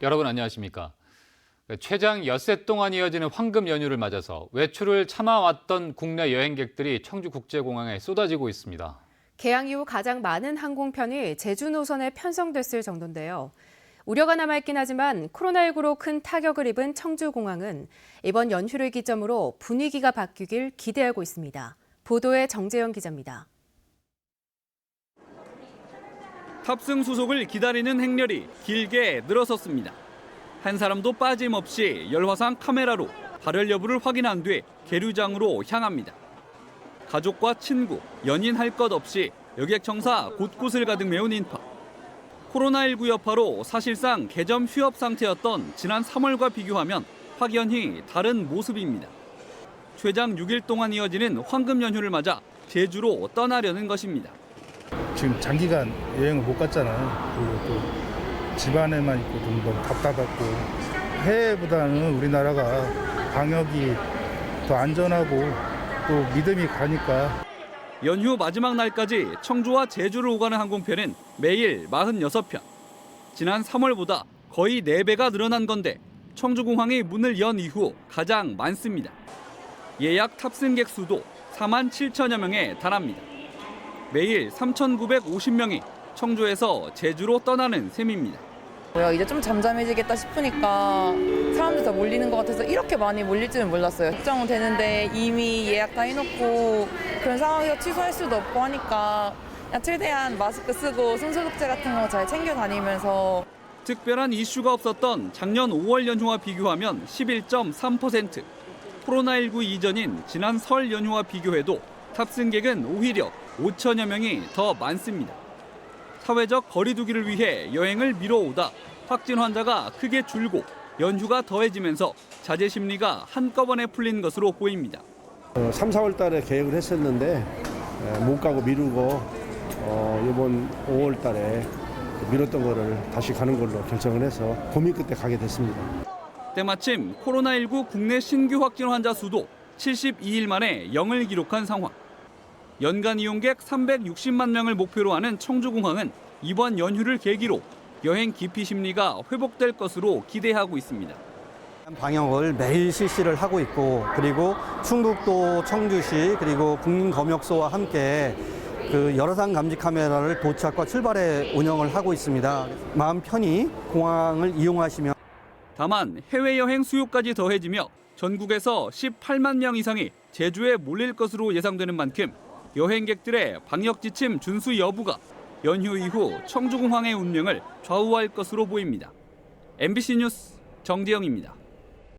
여러분 안녕하십니까? 최장 엿새 동안 이어지는 황금 연휴를 맞아서 외출을 참아왔던 국내 여행객들이 청주국제공항에 쏟아지고 있습니다. 개항 이후 가장 많은 항공편이 제주 노선에 편성됐을 정도인데요. 우려가 남아있긴 하지만 코로나19로 큰 타격을 입은 청주공항은 이번 연휴를 기점으로 분위기가 바뀌길 기대하고 있습니다. 보도에 정재영 기자입니다. 탑승 수속을 기다리는 행렬이 길게 늘어섰습니다. 한 사람도 빠짐없이 열화상 카메라로 발열 여부를 확인한 뒤 계류장으로 향합니다. 가족과 친구, 연인 할 것 없이 여객 청사 곳곳을 가득 메운 인파. 코로나19 여파로 사실상 개점 휴업 상태였던 지난 3월과 비교하면 확연히 다른 모습입니다. 최장 6일 동안 이어지는 황금 연휴를 맞아 제주로 떠나려는 것입니다. 지금 장기간 여행을 못 갔잖아요. 그리고 또 집안에만 있고 좀 너무 답답했고 해외보다는 우리나라가 방역이 더 안전하고 또 믿음이 가니까 연휴 마지막 날까지 청주와 제주를 오가는 항공편은 매일 46편. 지난 3월보다 거의 4배가 늘어난 건데 청주공항이 문을 연 이후 가장 많습니다. 예약 탑승객 수도 4만 7천여 명에 달합니다. 매일 3,950명이 청주에서 제주로 떠나는 셈입니다. 뭐야 이제 좀 잠잠해지겠다 싶으니까 사람들 다 몰리는 것 같아서 이렇게 많이 몰릴 줄은 몰랐어요. 걱정은 되는데 이미 예약 다 해놓고 그런 상황에서 취소할 수도 없고 하니까 그냥 최대한 마스크 쓰고 손소독제 같은 거 잘 챙겨 다니면서 특별한 이슈가 없었던 작년 5월 연휴와 비교하면 11.3%. 코로나19 이전인 지난 설 연휴와 비교해도 탑승객은 오히려 5천여 명이 더 많습니다. 사회적 거리두기를 위해 여행을 미뤄오다 확진 환자가 크게 줄고 연휴가 더해지면서 자제 심리가 한꺼번에 풀린 것으로 보입니다. 어, 3, 4월 달에 계획을 했었는데 에, 못 가고 미루고 어, 이번 5월 달에 미뤘던 거를 다시 가는 걸로 결정을 해서 고민 끝에 가게 됐습니다. 때마침 코로나19 국내 신규 확진 환자 수도 72일 만에 0을 기록한 상황. 연간 이용객 360만 명을 목표로 하는 청주공항은 이번 연휴를 계기로 여행 기피 심리가 회복될 것으로 기대하고 있습니다. 방역을 매일 실시를 하고 있고 그리고 충북도 청주시 그리고 국민검역소와 함께 그 열화상 감지 카메라를 도착과 출발에 운영을 하고 있습니다. 마음 편히 공항을 이용하시면 다만 해외여행 수요까지 더해지며 전국에서 18만 명 이상이 제주에 몰릴 것으로 예상되는 만큼 여행객들의 방역 지침 준수 여부가 연휴 이후 청주공항의 운명을 좌우할 것으로 보입니다. MBC 뉴스 정재영입니다.